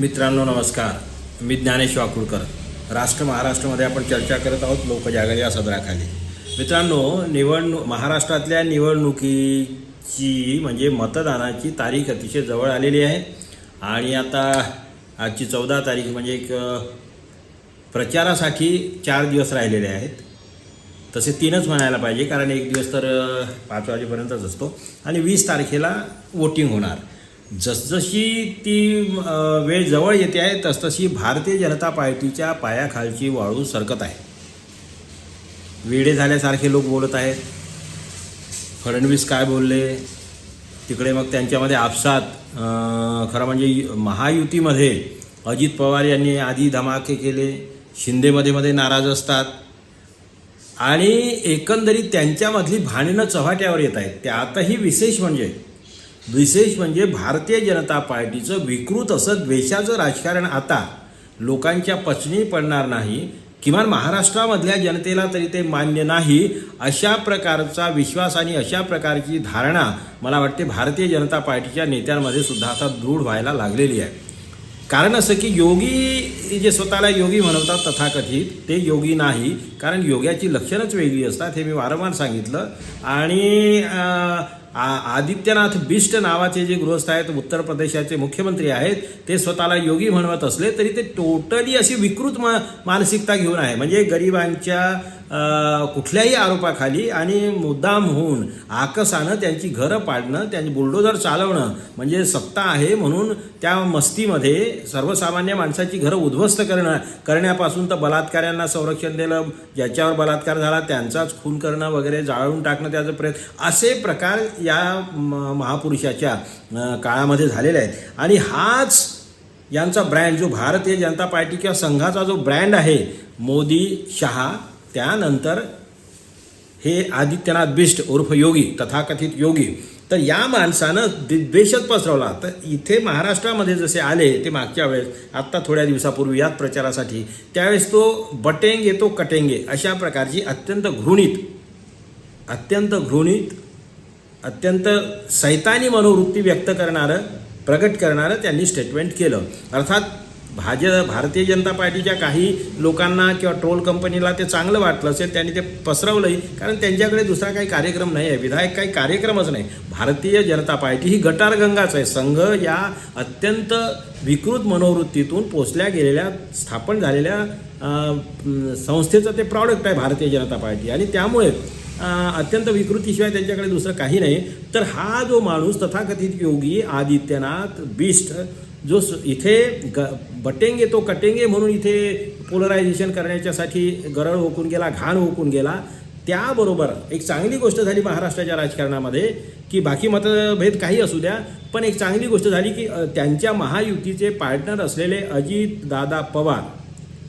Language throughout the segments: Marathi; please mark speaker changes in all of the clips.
Speaker 1: मित्रांनो नमस्कार. मी ज्ञानेश वाकुळकर राष्ट्र महाराष्ट्रामध्ये आपण चर्चा करत आहोत लोकजागर या सदराखाली. मित्रांनो निवडणूक महाराष्ट्रातल्या निवडणुकीची म्हणजे मतदानाची तारीख अतिशय जवळ आलेली आहे. आणि आता आजची चौदा तारीख म्हणजे एक प्रचारासाठी चार दिवस राहिलेले आहेत. तसे तीनच म्हणायला पाहिजे कारण एक दिवस तर पाच वाजेपर्यंतच असतो. आणि वीस तारखेला वोटिंग होणार. जसजशी ती वेळ जवळ येते आहे तसतशी भारतीय जनता पार्टीच्या पायाखालची वाळू सरकत आहे. वेडे झाल्यासारखे लोक बोलत आहेत. फडणवीस काय बोलले? तिकडे मग त्यांच्यामध्ये आपसात खरं म्हणजे यु- महायुतीमध्ये अजित पवार यांनी आधी धमाके केले शिंदेमध्ये मध्ये नाराज असतात. आणि एकंदरीत त्यांच्यामधली भांडणं चव्हाट्यावर येत आहेत. त्यातही विशेष म्हणजे विशेष म्हणजे भारतीय जनता पार्टीचं विकृत असं द्वेषाचं राजकारण आता लोकांच्या पचनी पडणार नाही किमान महाराष्ट्रामधल्या जनतेला तरी ते मान्य नाही अशा प्रकारचा विश्वास आणि अशा प्रकारची धारणा मला वाटते भारतीय जनता पार्टीच्या नेत्यांमध्ये सुद्धा आता दृढ व्हायला लागलेली आहे. कारण असं की योगी जे स्वतःला योगी म्हणवतात तथाकथित ते योगी नाही कारण योग्याची लक्षणंच वेगळी असतात हे मी वारंवार सांगितलं. आणि आ- आदित्यनाथ बिष्ट नावाचे जे गृहस्थ आहेत उत्तर प्रदेशाचे मुख्यमंत्री आहेत ते स्वतःला योगी म्हणवत असले तरी ते टोटली अशी विकृत मा मानसिकता घेऊन आहे. म्हणजे गरिबांच्या कुठल्याही आरोपाखाली आणि मुद्दाम होऊन आकसानं त्यांची घरं पाडणं त्यांची बुलडोजर चालवणं म्हणजे सत्ता आहे म्हणून त्या मस्तीमध्ये सर्वसामान्य माणसाची घरं उद्ध्वस्त करणं करण्यापासून तर बलात्काऱ्यांना संरक्षण दिलं ज्याच्यावर बलात्कार झाला त्यांचाच खून करणं वगैरे जाळून टाकणं त्याचा प्रयत्न असे प्रकार या म- महापुरुषाच्या काळामध्ये झालेले आहेत. आणि हाच यांचा ब्रँड जो भारतीय जनता पार्टी किंवा संघाचा जो ब्रँड आहे मोदी शहा त्यानंतर हे आदित्यनाथ बिष्ट उर्फ योगी तथाकथित योगी. तर या माणसानं द्वेषच पसरवला. तर इथे महाराष्ट्रामध्ये जसे आले ते मागच्या वेळेस आत्ता थोड्या दिवसापूर्वी याच प्रचारासाठी त्यावेळेस तो बटेंगे तो कटेंगे अशा प्रकारची अत्यंत घृणित अत्यंत घृणित अत्यंत सैतानी मनोवृत्ती व्यक्त करणारं प्रगट करणारं त्यांनी स्टेटमेंट केलं. अर्थात भाज भारतीय जनता पार्टीच्या काही लोकांना किंवा ट्रोल कंपनीला ते चांगलं वाटलं असेल त्यांनी ते पसरवलंही कारण त्यांच्याकडे दुसरा काही कार्यक्रम नाही आहे विधायक काही कार्यक्रमच नाही. भारतीय जनता पार्टी ही गटारगंगाच आहे. संघ या अत्यंत विकृत मनोवृत्तीतून पोचल्या गेलेल्या स्थापन झालेल्या संस्थेचं ते प्रॉडक्ट आहे भारतीय जनता पार्टी. आणि त्यामुळे अत्यंत विकृतीशिवाय त्यांच्याकडे दुसरं काही नाही. तर हा जो माणूस तथाकथित योगी आदित्यनाथ बिष्ट जो स- इथे ग बटेंगे तो कटेंगे म्हणून इथे पोलरायझेशन करण्याच्यासाठी गरळ ओकून गेला घाण ओकून गेला. त्याबरोबर एक चांगली गोष्ट झाली महाराष्ट्राच्या राजकारणामध्ये की बाकी मतभेद काही असू द्या पण एक चांगली गोष्ट झाली की त्यांच्या महायुतीचे पार्टनर असलेले अजित दादा पवार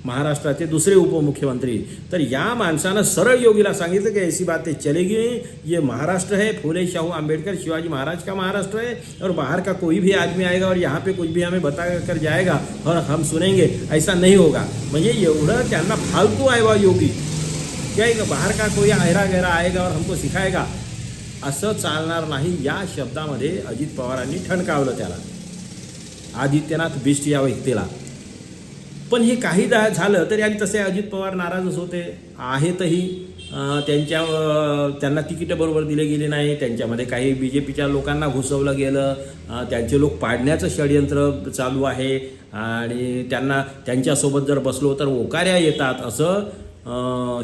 Speaker 1: महाराष्ट्राचे दुसरे उपमुख्यमंत्री. तर या माणसानं सरळ योगीला सांगितलं की ऐसी बातें चलेगी नहीं ये महाराष्ट्र है फुले शाहू आंबेडकर शिवाजी महाराज का महाराष्ट्र है? और बाहर का कोई भी आदमी आएगा और यहाँ पे कुछ भी हमें बता कर जाएगा और हम सुनेंगे ऐसा नहीं होगा। म्हणजे एवढं त्यांना फालतू आहे बा योगी. क्या एक बाहर का कोई आयरा गैरा आएगा और हमको सिखाएगा? असं चालणार नाही या शब्दामध्ये अजित पवारांनी ठणकावलं त्याला. आदित्यनाथ बिष्ट या व्यक्तीला पण हे काही दा झालं तरी आणि तसे अजित पवार नाराजच होते. आहेतही. त्यांच्या त्यांना तिकीटं बरोबर दिले गेले नाही. त्यांच्यामध्ये काही बी जे पीच्या लोकांना घुसवलं गेलं. त्यांचे लोक पाडण्याचं षडयंत्र चालू आहे. आणि त्यांना त्यांच्यासोबत जर बसलो तर ओकाऱ्या येतात असं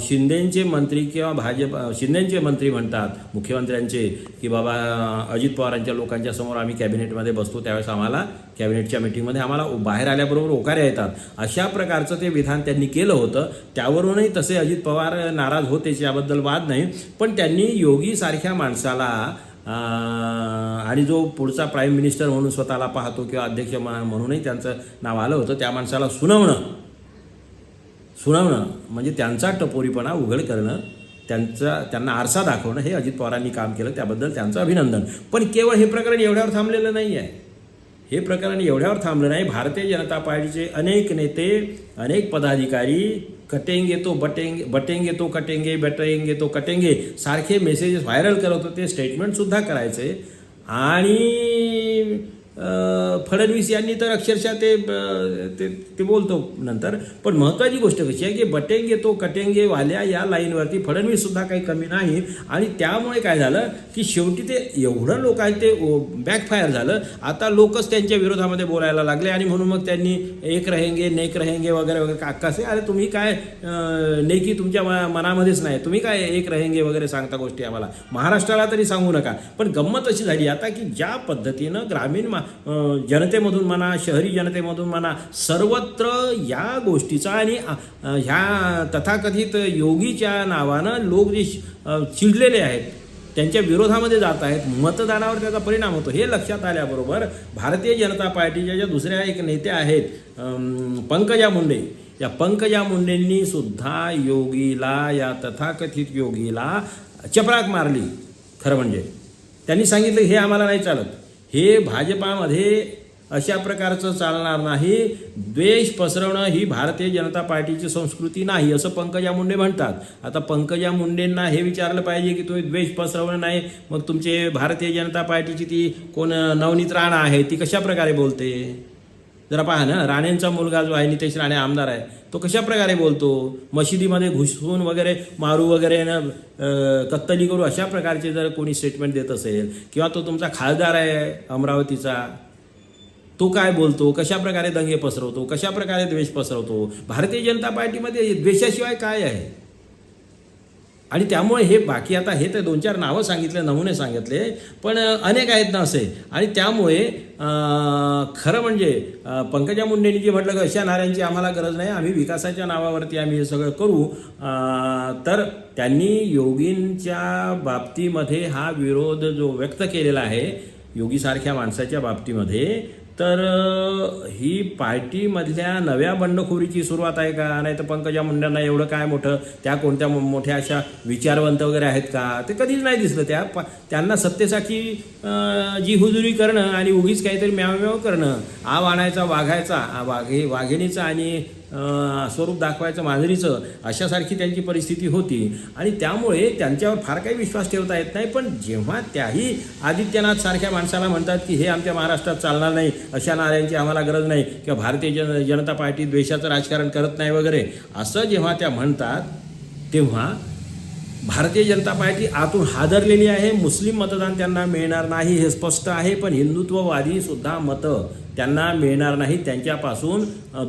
Speaker 1: शिंदेंचे मंत्री किंवा भाजप शिंदेंचे मंत्री म्हणतात मुख्यमंत्र्यांचे की बाबा अजित पवारांच्या लोकांच्या समोर आम्ही कॅबिनेटमध्ये बसतो त्यावेळेस आम्हाला कॅबिनेटच्या मिटिंगमध्ये आम्हाला बाहेर आल्याबरोबर ओकाऱ्या येतात. अशा प्रकारचं ते विधान त्यांनी केलं होतं. त्यावरूनही तसे अजित पवार नाराज होतेच याबद्दल वाद नाही. पण त्यांनी योगीसारख्या माणसाला आणि जो पुढचा प्राईम मिनिस्टर म्हणून स्वतःला पाहतो किंवा अध्यक्ष म्हणूनही त्यांचं नाव आलं होतं त्या माणसाला सुनावणं सुनावणं म्हणजे त्यांचा टपोरीपणा उघड करणं त्यांचा त्यांना आरसा दाखवणं हे अजित पवारांनी काम केलं त्याबद्दल त्यांचं अभिनंदन. पण केवळ हे प्रकरण एवढ्यावर थांबलेलं नाही आहे हे प्रकरण एवढ्यावर थांबलं नाही. भारतीय जनता पार्टीचे अनेक नेते अनेक पदाधिकारी कटेंगे तो बटेंगे बटेंगे तो कटेंगे बटेंगे तो कटेंगे सारखे मेसेजेस व्हायरल करत होते स्टेटमेंटसुद्धा करायचे. आणि फडणवीस यांनी तर अक्षरशः ते ते ते बोलतो नंतर. पण महत्त्वाची गोष्ट कशी आहे की बटेंगे तो कटेंगे वाल्या या लाईनवरती फडणवीस सुद्धा काही कमी नाही. आणि त्यामुळे काय झालं की शेवटी ते एवढं लोक आहेत ते बॅकफायर झालं. आता लोकच त्यांच्या विरोधामध्ये बोलायला लागले आणि म्हणून मग त्यांनी एक रहेंगे नेक रहेंगे वगैरे वगैरे का कसे? अरे तुम्ही काय नेकी तुमच्या म- मनामध्येच नाही. तुम्ही काय एक रहेंगे वगैरे सांगता गोष्टी आम्हाला? महाराष्ट्राला तरी सांगू नका. पण गंमत अशी झाली आता की ज्या पद्धतीनं ग्रामीण मा- जनतेमधून म्हणा शहरी जनतेमधून म्हणा सर्वत्र या गोष्टीचा आणि ह्या तथाकथित योगीच्या नावानं लोक जे चिडलेले आहेत त्यांच्या विरोधामध्ये जात आहेत मतदानावर त्याचा परिणाम होतो. हे लक्षात आल्याबरोबर भारतीय जनता पार्टीच्या ज्या दुसऱ्या एक नेत्या आहेत पंकजा मुंडे या पंकजा मुंडेंनी सुद्धा योगीला या तथाकथित योगीला चपराक मारली. खरं म्हणजे त्यांनी सांगितलं हे आम्हाला नाही चालत. हे भाजपामध्ये अशा प्रकारचं चालणार नाही. द्वेष पसरवणं ही भारतीय जनता पार्टीची संस्कृती नाही असं पंकजा मुंडे म्हणतात. आता पंकजा मुंडेंना हे विचारलं पाहिजे की तुम्ही द्वेष पसरवणं नाही मग तुमचे भारतीय जनता पार्टीची ती कोण नवनीत राणा आहे ती कशा प्रकारे बोलते? जरा पहा ना राणेंचा मुलगा जो आहे नितेश राणे आमदार आहे तो कशा प्रकारे बोलतो? मशिदीमध्ये घुसून वगैरे मारू वगैरे न कत्तली करू अशा प्रकारचे जर कोणी स्टेटमेंट देत असेल किंवा तो तुमचा खासदार आहे अमरावतीचा तो काय बोलतो? कशा प्रकारे दंगे पसरवतो? कशा प्रकारे द्वेष पसरवतो? भारतीय जनता पार्टीमध्ये द्वेषाशिवाय काय आहे? आणि त्यामुळे हे बाकी आता हे तर दोन चार नावं सांगितले नमुने सांगितले पण अनेक आहेत ना असे. आणि त्यामुळे खरं म्हणजे पंकजा मुंडेंनी जे म्हटलं की अशा नाऱ्यांची आम्हाला गरज नाही आम्ही विकासाच्या नावावरती आम्ही हे सगळं करू. तर त्यांनी योगींच्या बाबतीमध्ये हा विरोध जो व्यक्त केलेला आहे योगीसारख्या माणसाच्या बाबतीमध्ये तर ही पार्टीमधल्या नव्या बंडखोरीची सुरुवात आहे का? नाही तर पंकजा मुंड्यांना एवढं काय मोठं त्या कोणत्या मो- मोठ्या अशा विचारवंत वगैरे आहेत का? ते कधीच नाही दिसलं त्या प- त्यांना सत्तेसाठी जी हुजुरी करणं आणि उगीच काहीतरी म्यावम्याव म्याव करणं आव आणायचा वाघायचा आ, वाघे वाघिणीचा आणि स्वरूप दाखवायचं मांजरीचं अशासारखी त्यांची परिस्थिती होती. आणि त्यामुळे त्यांच्यावर फार काही विश्वास ठेवता येत नाही पण जेव्हा त्याही आदित्यनाथ सारख्या माणसाला म्हणतात की हे आमच्या महाराष्ट्रात चालणार नाही अशा नाऱ्यांची आम्हाला गरज नाही किंवा भारतीय जन जनता पार्टी द्वेषाचं राजकारण करत नाही वगैरे असं जेव्हा त्या म्हणतात तेव्हा भारतीय जनता पार्टी आतून हादरलेली आहे. मुस्लिम मतदान त्यांना मिळणार नाही हे स्पष्ट आहे पण हिंदुत्ववादी सुद्धा मतं त्यांना मिळणार नाही त्यांच्यापासून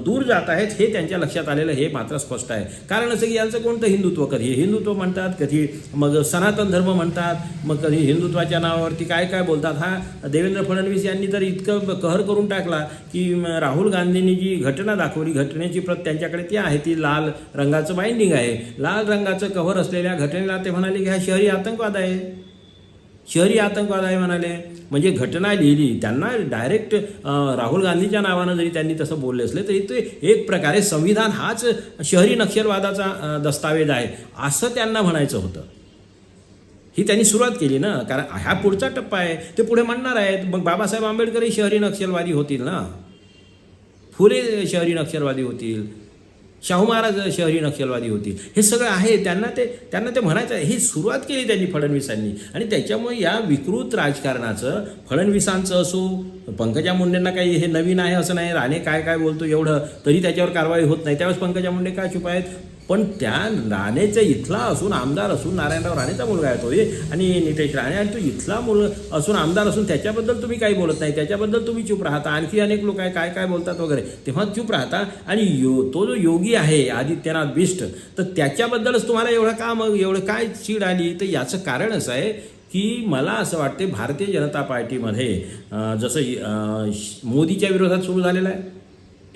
Speaker 1: दूर जात आहेत हे त्यांच्या लक्षात आलेलं हे मात्र स्पष्ट आहे. कारण असं की यांचं कोणतं हिंदुत्व कधी? हिंदुत्व म्हणतात कधी मग सनातन धर्म म्हणतात मग कधी हिंदुत्वाच्या नावावरती काय काय बोलतात? हा देवेंद्र फडणवीस यांनी तर इतकं कहर करून टाकला की राहुल गांधींनी जी घटना दाखवली घटनेची प्रत त्यांच्याकडे ती आहे ती लाल रंगाचं बाइंडिंग आहे. लाल रंगाचं कव्हर असलेल्या घटनेला ते म्हणाले की हा शहरी आतंकवाद आहे. शहरी आतंकवाद आहे म्हणाले. म्हणजे घटना लिहिली. त्यांना डायरेक्ट राहुल गांधीच्या नावानं जरी त्यांनी तसं बोलले असले तरी ते एक प्रकारे संविधान हाच शहरी नक्षलवादाचा दस्तावेज आहे. असं त्यांना म्हणायचं होतं. ही त्यांनी सुरुवात केली ना. कारण हा पुढचा टप्पा आहे. ते पुढे म्हणणार आहेत मग बाबासाहेब आंबेडकरही शहरी नक्षलवादी होतील ना? फुले शहरी नक्षलवादी होतील. शाहू महाराज शहरी नक्षलवादी होते. हे सगळं आहे. त्यांना ते त्यांना ते म्हणायचं आहे. ही सुरुवात केली त्यांनी फडणवीसांनी. आणि त्याच्यामुळे या विकृत राजकारणाचं फडणवीसांचं असो पंकजा मुंडेंना काही हे नवीन आहे असं नाही. राणे काय काय बोलतो एवढं तरी त्याच्यावर कारवाई होत नाही. त्यावेळेस पंकजा मुंडे काय चुप आहेत पण त्या राणेचा इथला असून आमदार असून नारायणराव राणेचा मुलगा आहे तो. आणि नितेश राणे आणि तो इथला मुल असून आमदार असून त्याच्याबद्दल तुम्ही काही बोलत नाही. त्याच्याबद्दल तुम्ही चूप राहता. आणखी अनेक लोक आहे. काय काय बोलतात वगैरे. तेव्हा चूप राहता. आणि यो तो जो योगी आहे आदित्यनाथ बिष्ट तर त्याच्याबद्दलच तुम्हाला एवढं का मग एवढं काय चीड आली? तर याचं कारण असं आहे की मला असं वाटते भारतीय जनता पार्टीमध्ये जसं मोदीच्या विरोधात सुरू झालेलं आहे.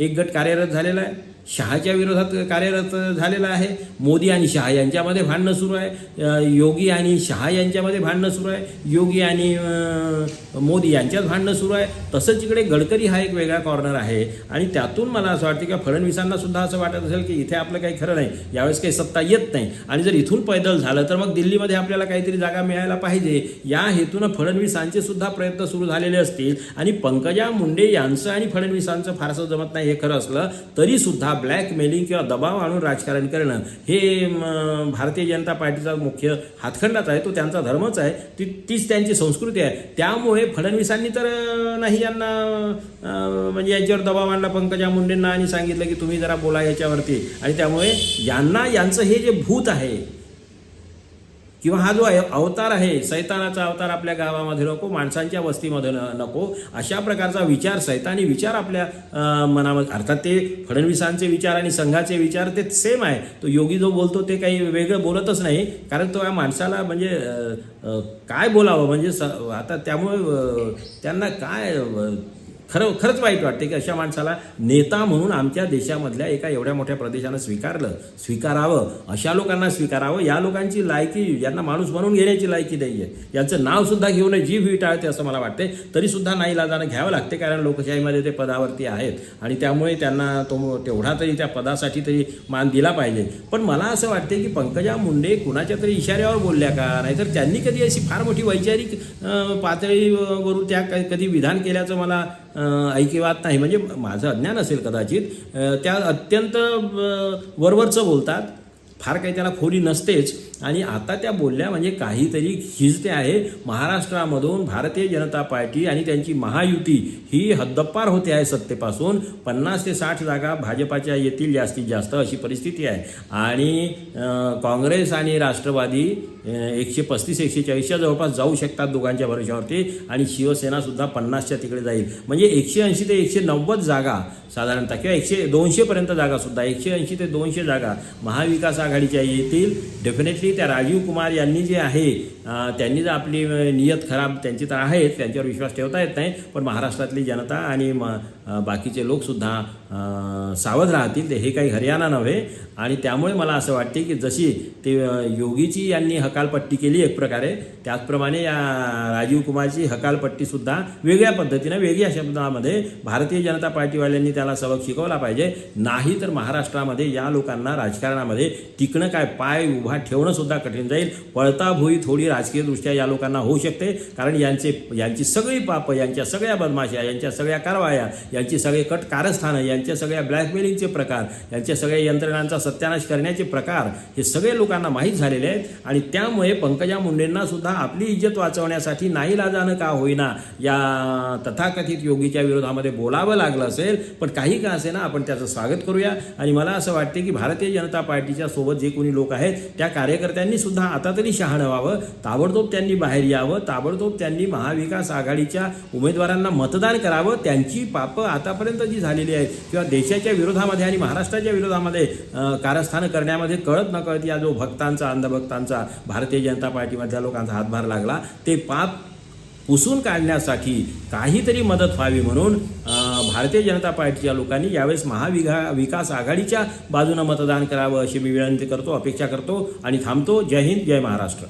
Speaker 1: एक गट कार्यरत झालेला आहे. शहाच्या विरोधात कार्यरत झालेला आहे. मोदी आणि शहा यांच्यामध्ये भांडणं सुरू आहे. योगी आणि शहा यांच्यामध्ये भांडणं सुरू आहे. योगी आणि मोदी यांच्यात भांडणं सुरू आहे. तसंच इकडे गडकरी हा एक वेगळा कॉर्नर आहे. आणि त्यातून मला असं वाटतं की फडणवीसांना सुद्धा असं वाटत असेल की इथे आपलं काही खरं नाही. यावेळेस काही सत्ता येत नाही. आणि जर इथून पैदल झालं तर मग दिल्लीमध्ये आपल्याला काहीतरी जागा मिळायला पाहिजे. या हेतूनं फडणवीसांचे सुद्धा प्रयत्न सुरू झालेले असतील. आणि पंकजा मुंडे यांचं आणि फडणवीसांचं फारसं जमत नाही हे खरं असलं तरी सुद्धा ब्लॅकमेलिंग किंवा दबाव आणून राजकारण करणं हे भारतीय जनता पार्टीचा मुख्य हातखंडाच आहे तो त्यांचा धर्मच आहे. ती तीच त्यांची संस्कृती आहे. त्यामुळे फडणवीसांनी तर नाही यांना म्हणजे यांच्यावर दबाव आणला पंकजा मुंडेंना आणि सांगितलं की तुम्ही जरा बोला याच्यावरती. आणि त्यामुळे यांना यांचं हे जे भूत आहे किंवा हा जो आहे अवतार आहे सैतानाचा अवतार आपल्या गावामध्ये नको माणसांच्या वस्तीमध्ये न- नको अशा प्रकारचा विचार सैतानी विचार आपल्या मनामध्ये अर्थात ते फडणवीसांचे विचार आणि संघाचे विचार ते सेम आहे. तो योगी जो बोलतो ते काही वेगळं बोलतच नाही कारण तो या माणसाला म्हणजे काय बोलावं? म्हणजे स आता त्यामुळे त्यांना काय खरं खरंच वाईट वाटते की अशा माणसाला नेता म्हणून आमच्या देशामधल्या एका एवढ्या मोठ्या प्रदेशानं स्वीकारलं स्वीकारावं अशा लोकांना स्वीकारावं या लोकांची लायकी यांना माणूस म्हणून घेण्याची लायकी नाही आहे यांचं नावसुद्धा घेऊ नये जीभ विटाळते असं मला वाटते. तरीसुद्धा नाही लाजानं घ्यावं लागते कारण लोकशाहीमध्ये ते पदावरती आहेत आणि त्यामुळे त्यांना तो तेवढा तरी त्या पदासाठी तरी मान दिला पाहिजे. पण मला असं वाटते की पंकजा मुंडे कुणाच्या तरी इशाऱ्यावर बोलल्या का? नाहीतर त्यांनी कधी अशी फार मोठी वैचारिक पातळीवरून त्या कधी विधान केल्याचं मला ऐकिवात नाही. म्हणजे माझं अज्ञान असेल कदाचित त्या अत्यंत वरवरचं बोलतात. फार काही त्याला खोली नसतेच. आणि आता त्या बोलल्या म्हणजे काहीतरी खिजते आहे. महाराष्ट्रामधून भारतीय जनता पार्टी आणि त्यांची महायुती ही हद्दपार होते आहे सत्तेपासून. पन्नास ते साठ जागा भाजपाच्या येतील जास्तीत जास्त अशी परिस्थिती आहे. आणि काँग्रेस आणि राष्ट्रवादी एकशे पस्तीस एकशे चाळीसच्या जवळपास जाऊ शकतात दोघांच्या भरोशावरती आणि शिवसेनासुद्धा पन्नासच्या तिकडे जाईल. म्हणजे एकशे ऐंशी ते एकशे नव्वद जागा साधारणतः किंवा एकशे दोनशेपर्यंत जागासुद्धा एकशे ऐंशी ते दोनशे जागा महाविकास आघाडीच्या येतील. डेफिनेटली त्या राजीव कुमार यांनी जे आहे त्यांनी जर आपली नियत खराब त्यांची तर आहेच त्यांच्यावर विश्वास ठेवता येत नाही पण महाराष्ट्रातली जनता आणि म बाकीचे लोकसुद्धा सावध राहतील ते हे काही हरियाणा नव्हे. आणि त्यामुळे मला असं वाटते की जशी ते योगीची यांनी हकालपट्टी केली एक प्रकारे त्याचप्रमाणे या राजीव कुमारची हकालपट्टीसुद्धा वेगळ्या पद्धतीनं वेगळ्या शब्दामध्ये भारतीय जनता पार्टीवाल्यांनी त्याला सबक शिकवला पाहिजे. नाही तर महाराष्ट्रामध्ये या लोकांना राजकारणामध्ये टिकणं काय पाय उभा ठेवणंसुद्धा कठीण जाईल. पळताभुई थोडी राजकीयदृष्ट्या या लोकांना होऊ शकते. कारण यांचे यांची सगळी पापं यांच्या सगळ्या बदमाशा यांच्या सगळ्या कारवाया यांची सगळे कट कारस्थानं यांच्या सगळ्या ब्लॅकमेलिंगचे प्रकार यांच्या सगळ्या यंत्रणांचा सत्यानाश करण्याचे प्रकार हे सगळे लोकांना माहीत झालेले आहेत. आणि त्यामुळे पंकजा मुंडेंना सुद्धा आपली इज्जत वाचवण्यासाठी नाही लाजानं का होईना या तथाकथित योगीच्या विरोधामध्ये बोलावं लागलं असेल पण काही का असे ना आपण त्याचं स्वागत करूया. आणि मला असं वाटते की भारतीय जनता पार्टीच्या सोबत जे कोणी लोक आहेत त्या कार्यकर्त्यांनी सुद्धा आता तरी शहाणं व्हावं ताबडतोब त्यांनी बाहेर यावं ताबडतोब त्यांनी महाविकास आघाडीच्या उमेदवारांना मतदान करावं त्यांची पापं आतापर्यंत जी झालेली आहेत किंवा देशाच्या विरोधामध्ये आणि महाराष्ट्राच्या विरोधामध्ये कारस्थानं करण्यामध्ये कळत न कळत या जो भक्तांचा अंधभक्तांचा भारतीय जनता पार्टीमधल्या लोकांचा हातभार लागला ते पाप पुसून काढण्यासाठी काहीतरी मदत व्हावी म्हणून भारतीय जनता पार्टीच्या लोकांनी यावेळेस महाविघा विकास आघाडीच्या बाजूनं मतदान करावं अशी मी विनंती करतो अपेक्षा करतो आणि थांबतो. जय हिंद जय महाराष्ट्र.